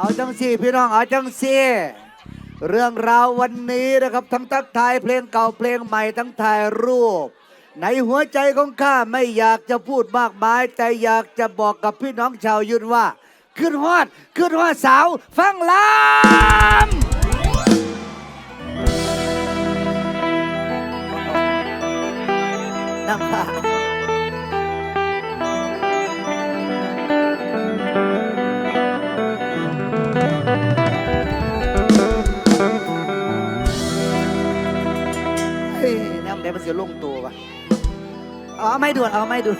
เอาจังสี่พี่น้องเอาจังสี่เรื่องราววันนี้นะครับ ทั้งทักทายเพลงเก่าเพลงใหม่ทั้งถ่ายรูป ในหัวใจของข้าไม่อยากจะพูดมากมาย แต่อยากจะบอกกับพี่น้องชาวยุนว่า ขึ้นฮอด ขึ้นฮอดสาว ฟังลาม ไหนมันเสียลงตัววะเอาไม่ด่วนเอาไม่ด่วน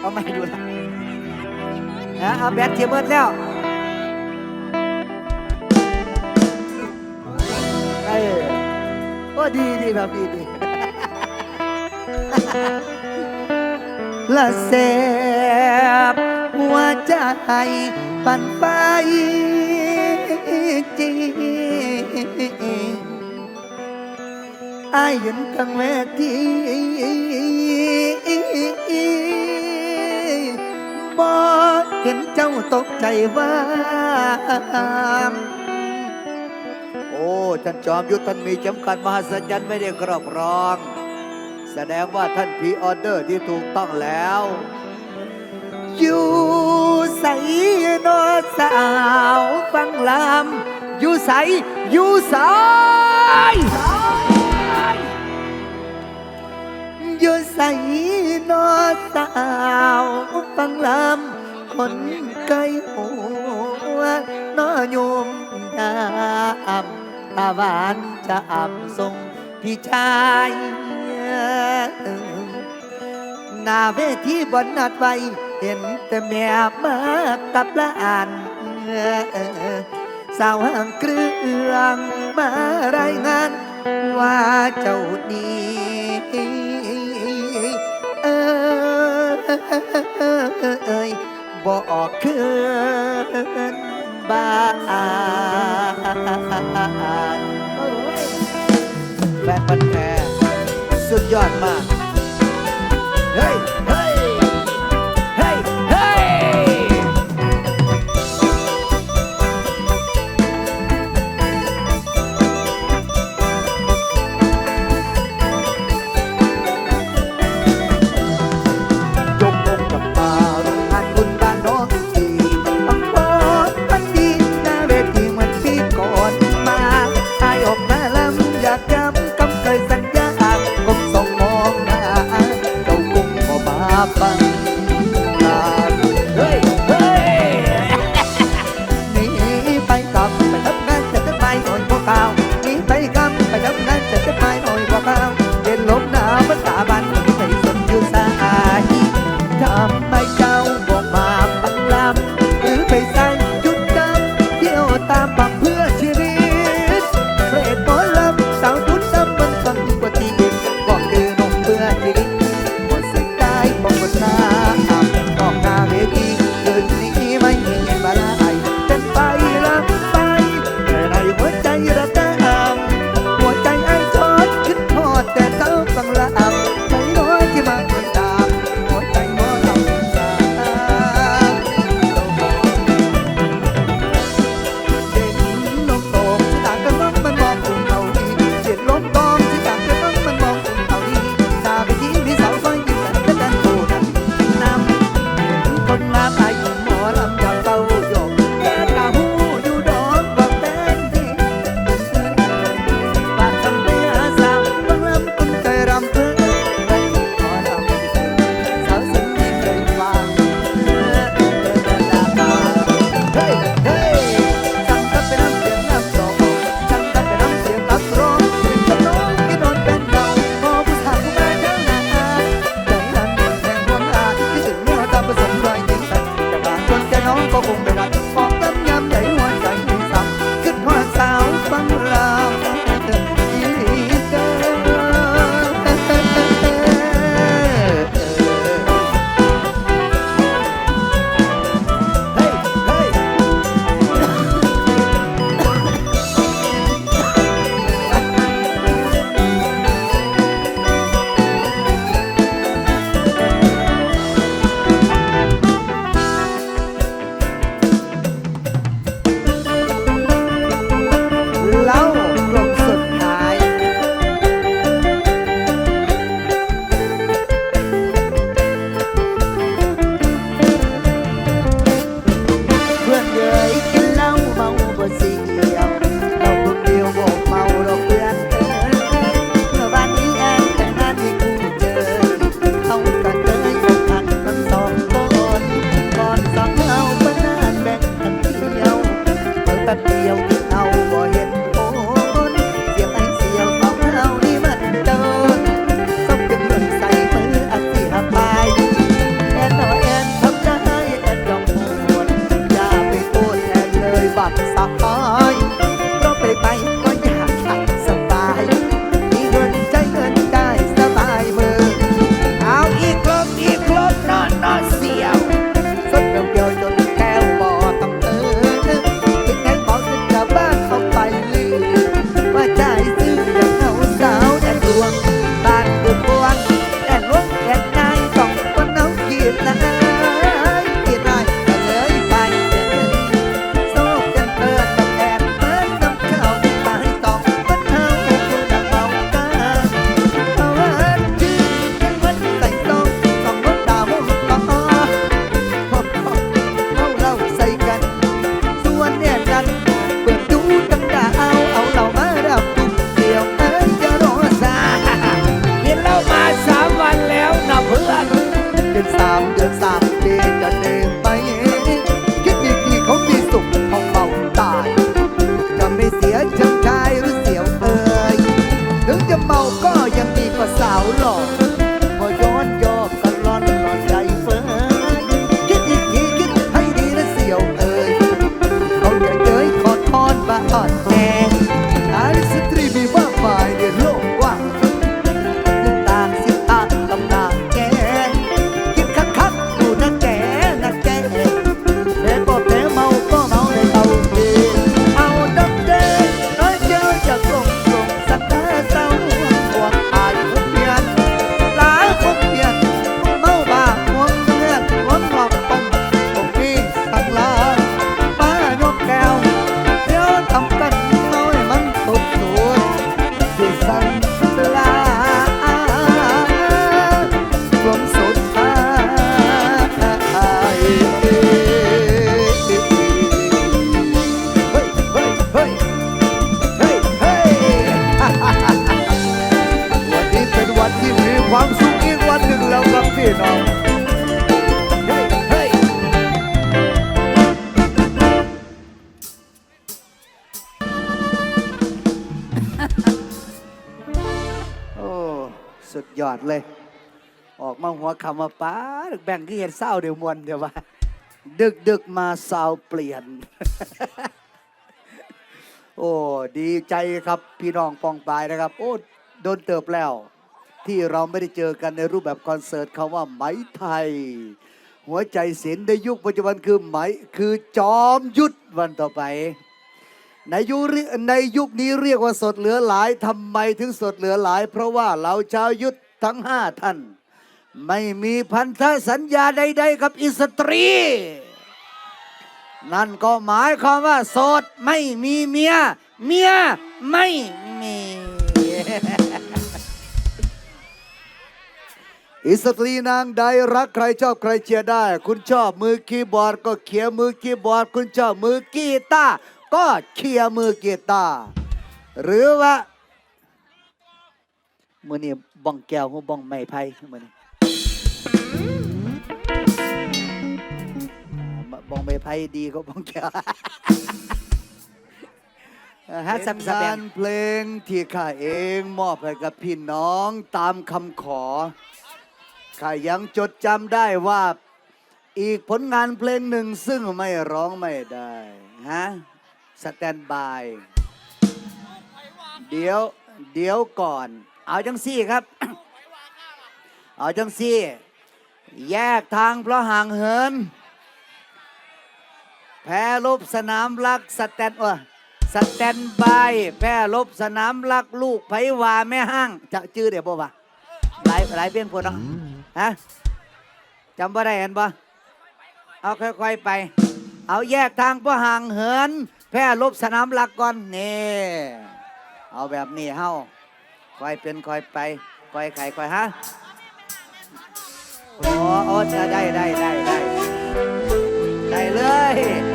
เอาไม่ด่วนนะเอาแบตเทียมเบิดแล้วเออโอ้ดีดีครับดีดีละเสบหัวใจปั่นไปจริง อายเห็นทั้งแวทีบ่เห็นเจ้าตกใจว่าโอ้ท่านจอมยุทธท่านมีจำกัดมหัศจรรย์ไม่ได้ครอบครอง แสดงว่าท่านพีออเดอร์ที่ถูกต้องแล้ว อยู่ใสนอสาวฟังลำอยู่ใสอยู่ใส อยู่ใสนอสาวฟังลำคนไกลหัวนอโยมดามตาหวานจะอับทรงพี่ชายหน้าเวทีบนนัดไว้ เห็นแต่แม่มากับหลานสาวห่างเครื่องมารายงานว่าเจ้านี้ ยบอกคืนบ้านแฟนพันแท้สุดยอดมาก เฮ้ย ออกมาหัวคำมาป้าดึกแบ่งที่เห็นเศร้าเดี๋ยวมวนเดี๋ยวว่าดึกดึกมาสาวเปลี่ยน โอ้ดีใจครับพี่น้องปองปายนะครับ โอ้โดนเติบแล้ว ที่เราไม่ได้เจอกันในรูปแบบคอนเสิร์ตคำว่าไหมไทย หัวใจศิลป์ในยุคปัจจุบันคือไหมคือจอมยุทธวันต่อไปในยุคในยุคนี้เรียกว่าสดเหลือหลายทำไมถึงสดเหลือหลาย เพราะว่าเราชาวยุทธทั้งห้าท่าน ไม่มีพันธสัญญาใด ๆ กับอิสตรี นั่นก็หมายความว่า โสดไม่มีเมีย เมียไม่มี อิสตรีนางใดรักใครชอบใครเชียร์ได้ คุณชอบมือคีย์บอร์ดก็เขียมือคีย์บอร์ด คุณชอบมือกีตาร์ก็เขียมือกีตาร์หรือว่ามือนี่บ้องแก้วหัวบ้องไม้ไผ่มือนี่ บ้องไม้ไผ่ดีก็บ้องแก้วฮะเป็นสับสะแบงางนเพลงที่ข้าเองมอบให้กับพี่น้องตามคำขอข้ายังจดจำได้ว่าอีกผลงานเพลงหนึ่งซึ่งไม่ร้องไม่ได้ฮะสแตนบาย เดี๋ยว เดี๋ยวก่อน เอาจังซี่ครับ เอาจังซี่ แยกทางเพราะห่างเหิน แพ้ลบสนามรักสแตนเออสแตนบายแพ้ลบสนามรักลูกไผว่าแม่ห้างจะจื้อเดี๋ยวบ่วะหลายหลายเพียงคนเนาะฮะจำบ่ได้เห็นบ่เอาค่อยๆไป เอาแยกทางเพราะห่างเหิน แพ้ลบสนามรักก่อนนี่เอาแบบนี้เฮาค่อยเป็นค่อยไปค่อยไข่ค่อยฮะโอ้โอ้ได้ได้ได้ได้ได้ได้เลย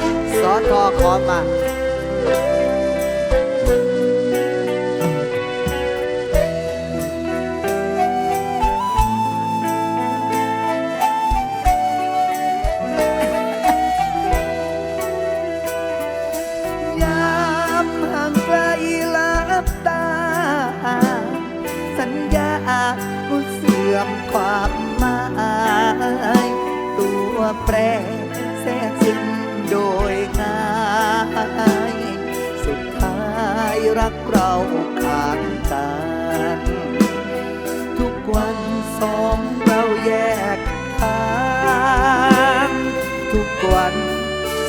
สอทอขอมา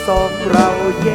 สองเราแย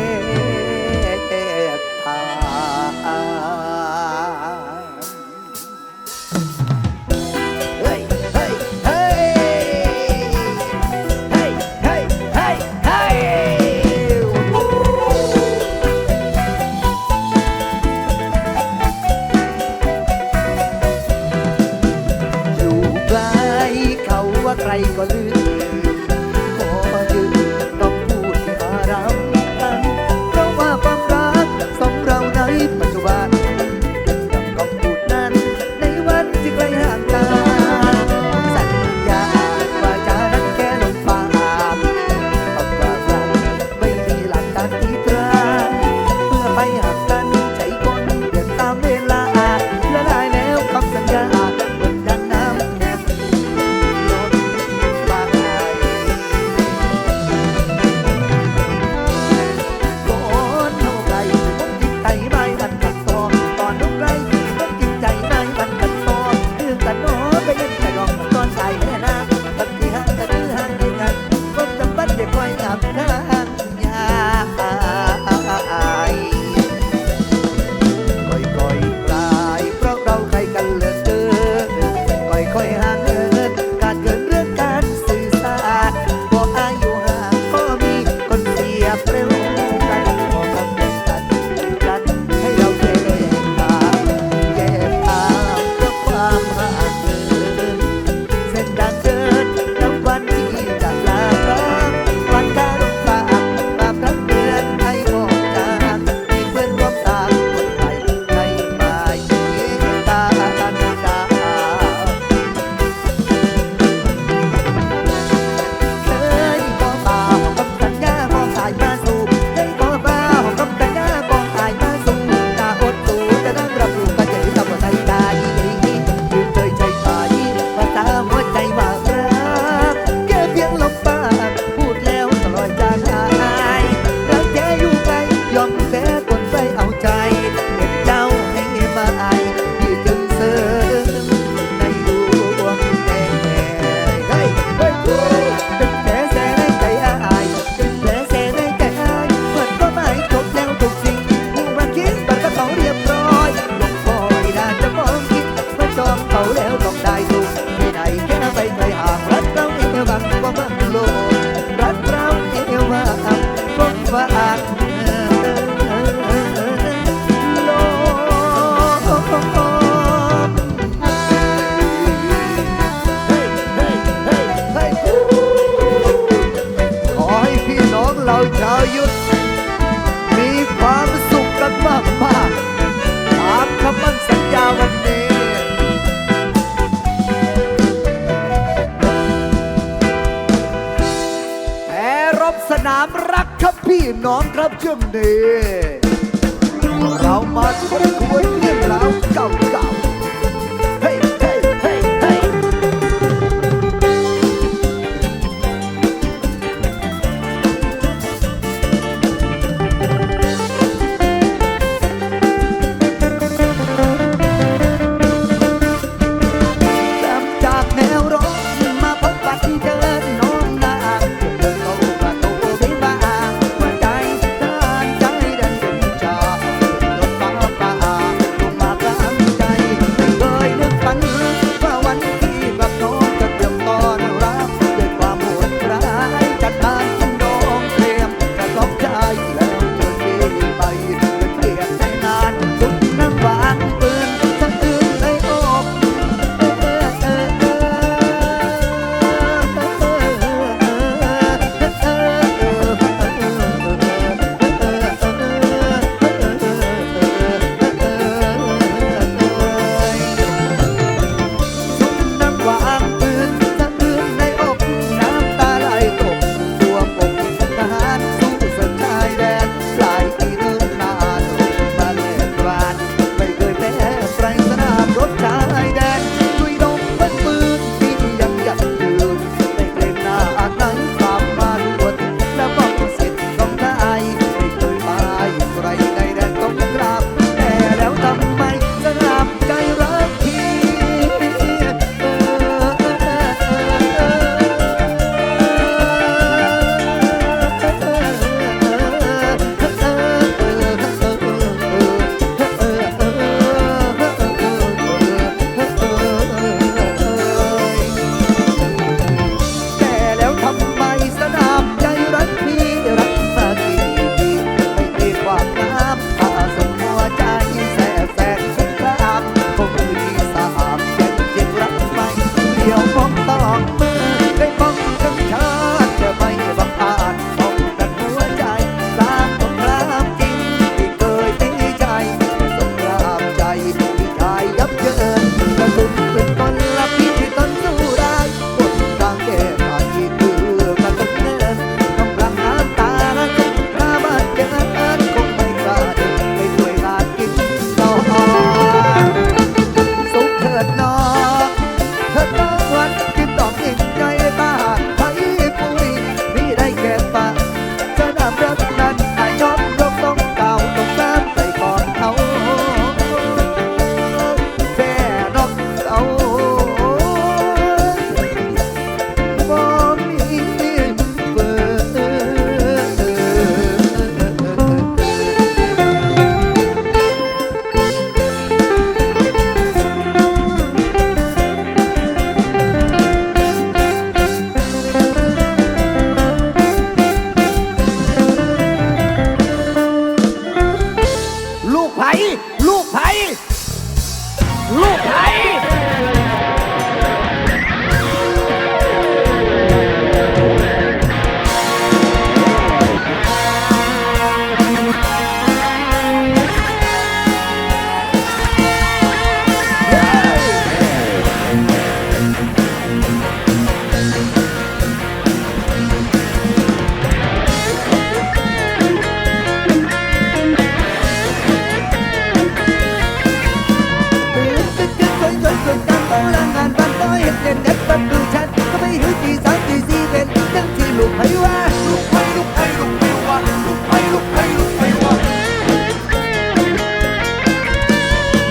บ้ลังงานบันต้อยเห็นเด็ดเด็ดบ้นดูชันก็ไม่หิวจีสามจีสี่เป็นนั่งที่ลูกไผ่ว่าลูกไผ่ลูกไผ่ลูกไผ่ว่าลูกไผ่ลูกไผ่ลูกไผ่ว่า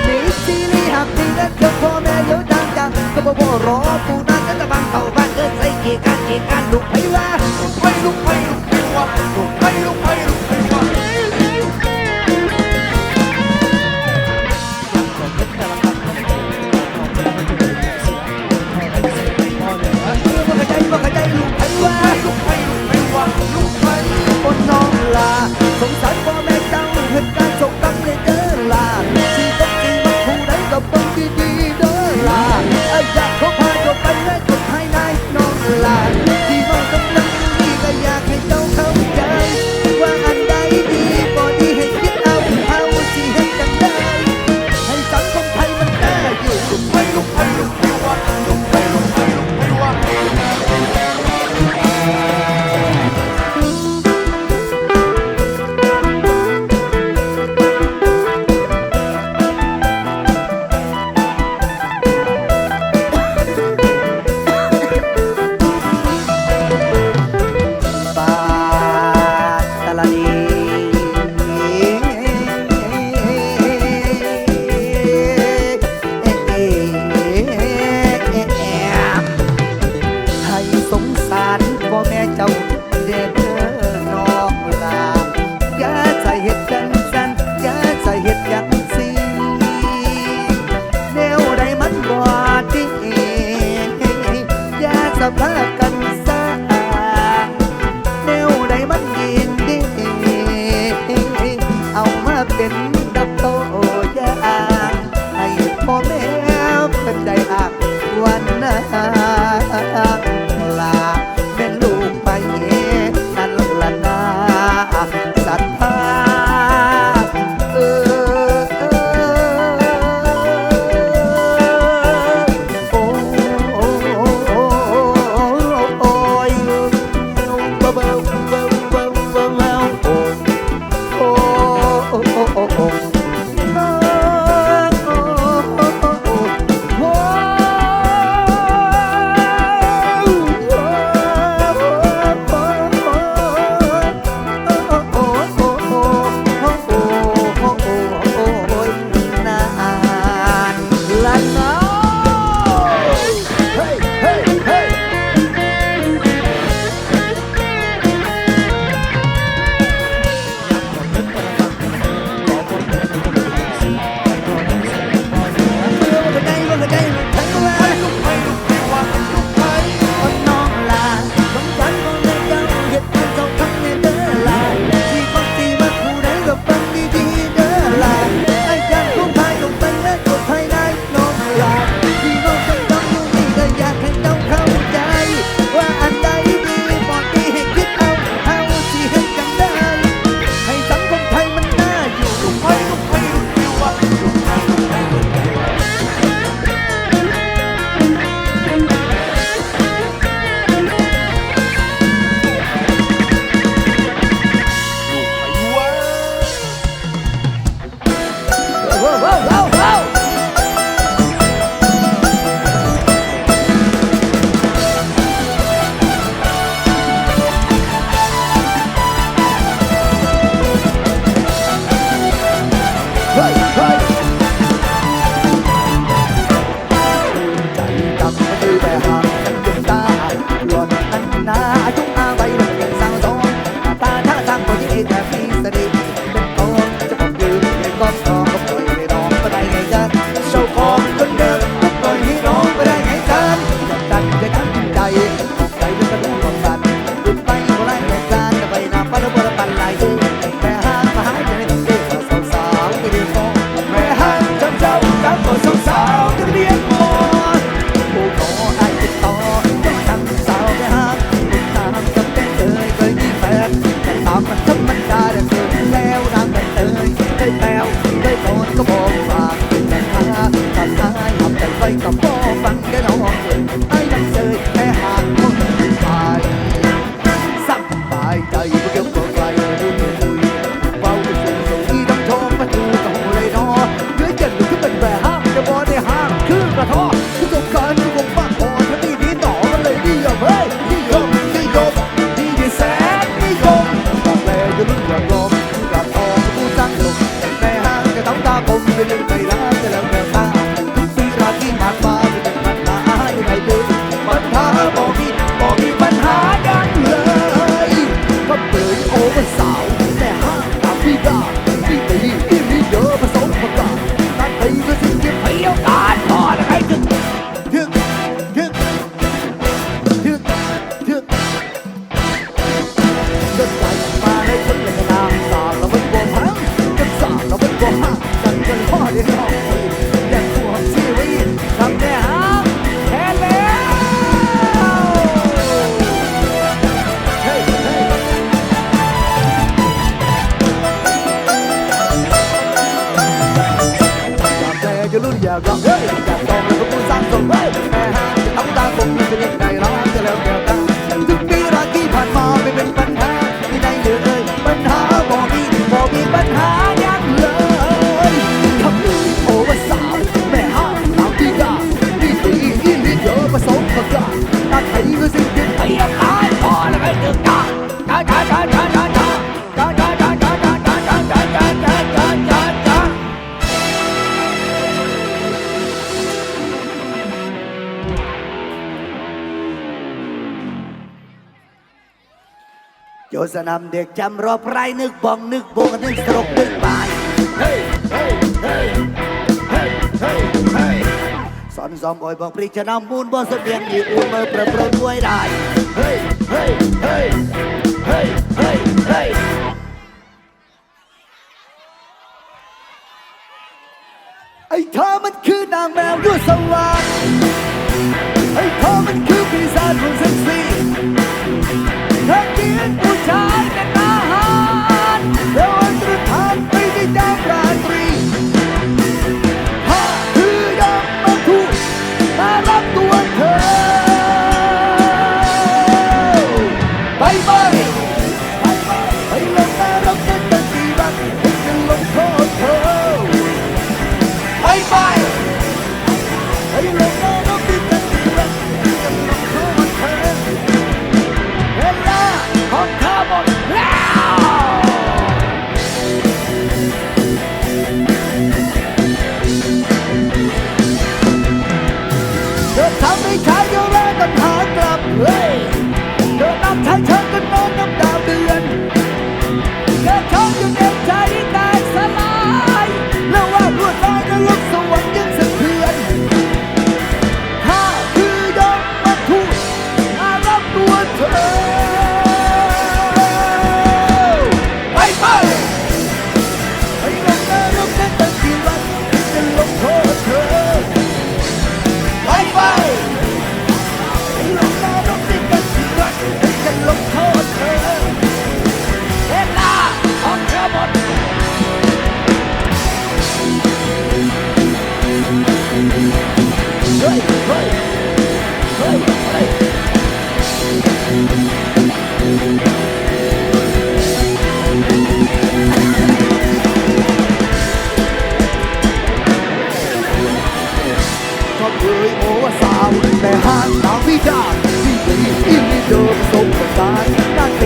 หนีซีรีหักดีนัดเดี๋พ่อแม่เดี๋ยวตามจังก็บ่บ่รอปูนั่นตะบังเข่าบ้านเกิดใส่กี่การกี่การลูกไผ่ว่าลูกไผ่ลูกไผ่ลูกไผ่ว่าลูกไผ่ลูกไผ่ลูกไผ่ว่า ละสงสารพ่อแม่ โยู่สนาเด็กจำรอบไรนึกบองนึกบงนึกสรกนึกบายสอนสอมอ่อยบอกปริชนำมูลบ่สเบียงอีอูเมื่อประเปรยด้วยได้ไอ้เธอมันคือนางแมวยั่วสวาร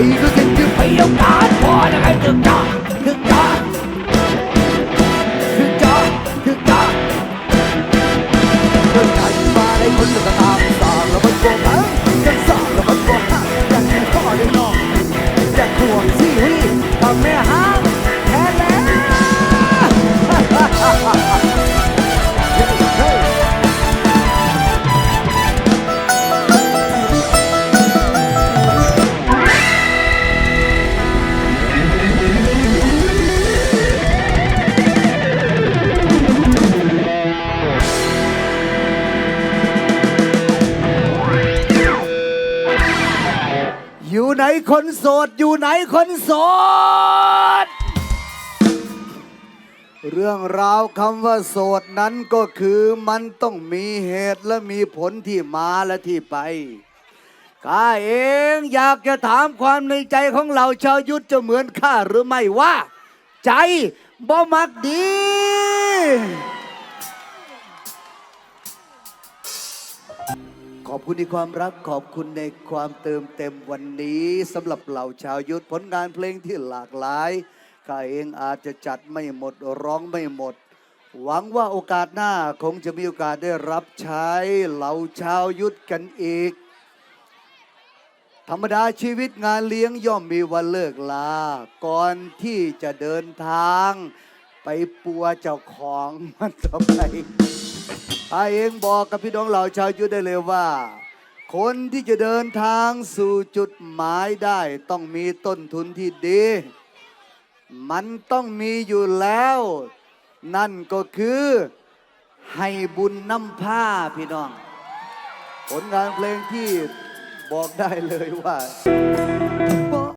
ด้านตีก็ยังยืนเพียว สดอยู่ไหนคนโสด เรื่องราวคำว่าโสดนั้นก็คือมันต้องมีเหตุและมีผลที่มาและที่ไปข้าเองอยากจะถามความในใจของเราชาวยุทธจะเหมือนข้าหรือไม่ว่า ใจบ่มักดี อบคุณในความรักขอบคุณในความเติมเต็มวันนี้สำหรับเหล่าชาวยุทธผลงานเพลงที่หลากหลายข้าเองอาจจะจัดไม่หมดร้องไม่หมด หวังว่าโอกาสหน้าคงจะมีโอกาสได้รับใช้เหล่าชาวยุทธกันอีก ธรรมดาชีวิตงานเลี้ยงย่อมมีวันเลิกลา ก่อนที่จะเดินทาง ไปปัวเจ้าของมันต่อไป อาเองบอกกับพี่น้องเหล่าชาวยุทธได้เลยว่า คนที่จะเดินทางสู่จุดหมายได้ ต้องมีต้นทุนที่ดี มันต้องมีอยู่แล้ว นั่นก็คือให้บุญน้ำผ้าพี่น้อง ผลงานเพลงที่บอกได้เลยว่า